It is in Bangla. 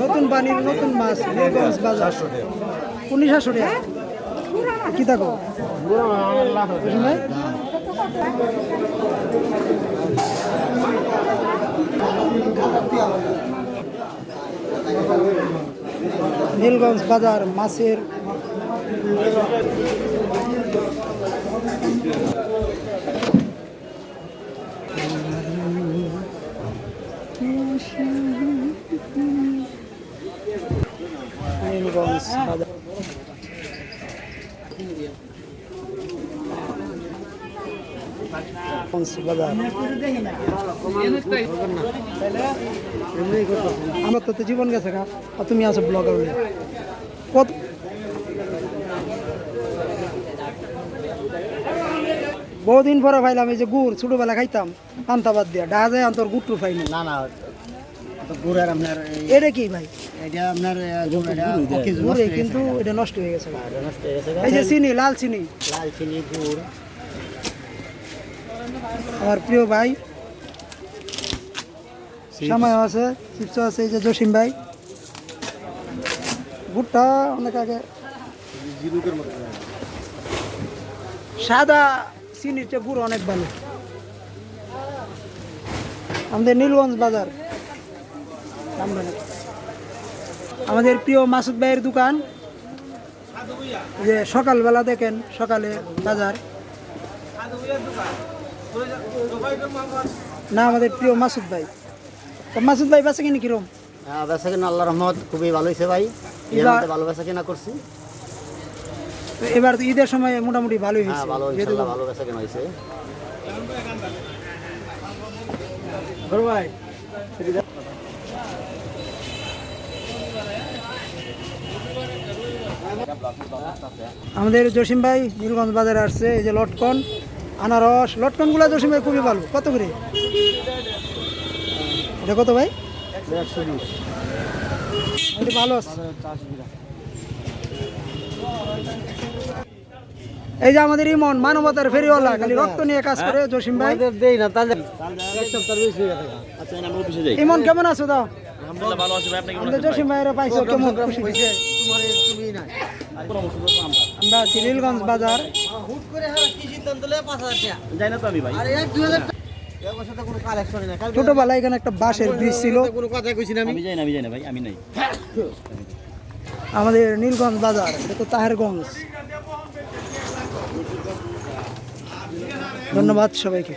নতুন পানির নতুন মাছ টাকা কি থাকো নীলগঞ্জ বাজার মাছের নীলগঞ্জ বাজার নীলগঞ্জ বাজার আমার তো জীবন গেছে গা তুমি আছো ব্লগার কত বহুদিন পরে পাইলাম এই যে গুড় ছোটবেলা খাইতাম পান্তাবাদ দিয়া ডাহা যায় অন্তর গুড়টু পাইনি না না গুড়ের আপনার এটা কি ভাই? এটা আপনার আহ, গুড় এটা অকেজ নষ্ট গুড়ে কিন্তু এটা নষ্ট হয়ে গেছে নষ্ট হয়ে গেছে এই যে চিনি লাল চিনি। লাল চিনি গুড়। আমার প্রিয় ভাই সময় আছে চিপস আছে এই যে জসিম ভাই। গুড়টা অনেক আগে সাদা চিনির চেয়ে গুড় অনেক ভালো। আমাদের নীলগঞ্জ বাজার। আমাদের প্রিয় মাসুদ ভাইয়ের দোকান। যে সকালবেলা দেখেন সকালে বাজার। না আমাদের প্রিয় মাসুদ ভাই। তো মাসুদ ভাই বাসা কিনি কিরম বেচা কিনা আল্লাহ রহমত খুবই ভালো হয়েছে ভাই। ভালো বেচা কিনা করছি। এবার ঈদের সময় মোটামুটি ভালোই হ্যাঁ হয়েছে ভালো যেহেতু ভালো বেচা কিনা হয়েছে। ভাই। আমাদের জসিম ভাই নীলগঞ্জ বাজারে আসছে এই যে লটকন আনারস লটকনগুলো জসিম ভাই খুবই ভালো কত করে? এটা কত ভাই? ভালো আছে। এই যে আমাদের ইমন মানবতার ফেরিওয়ালা খালি রক্ত নিয়ে কাজ করে জসিম ভাই। দেই না তাহলে আচ্ছা আমি অফিসে যাই। ইমন কেমন আছো দাও? আলহামদুলিল্লাহ ভালো আছি ভাই আপনি কেমন আমাদের জসিম ভাইয়েরা পাইছো কেমন আমরা আমরা আছি বাজার। হুট করে হ্যাঁ কি সিদ্ধান্ত লে পাঁচ হাজার টাকা। যাই না তো আমি ভাই। আরে এক দুই হাজার টাকা। এর সাথে কোনো কালেকশন নাই। কালকে ছোটবেলায় এখানে একটা বাঁশের ব্রিজ ছিল। কোনো কথা কইছি না আমি। আমি যাই না আমি যাই না ভাই আমি নাই। আমাদের নীলগঞ্জ বাজার এটা তো তাহেরগঞ্জ। ধন্যবাদ সবাইকে।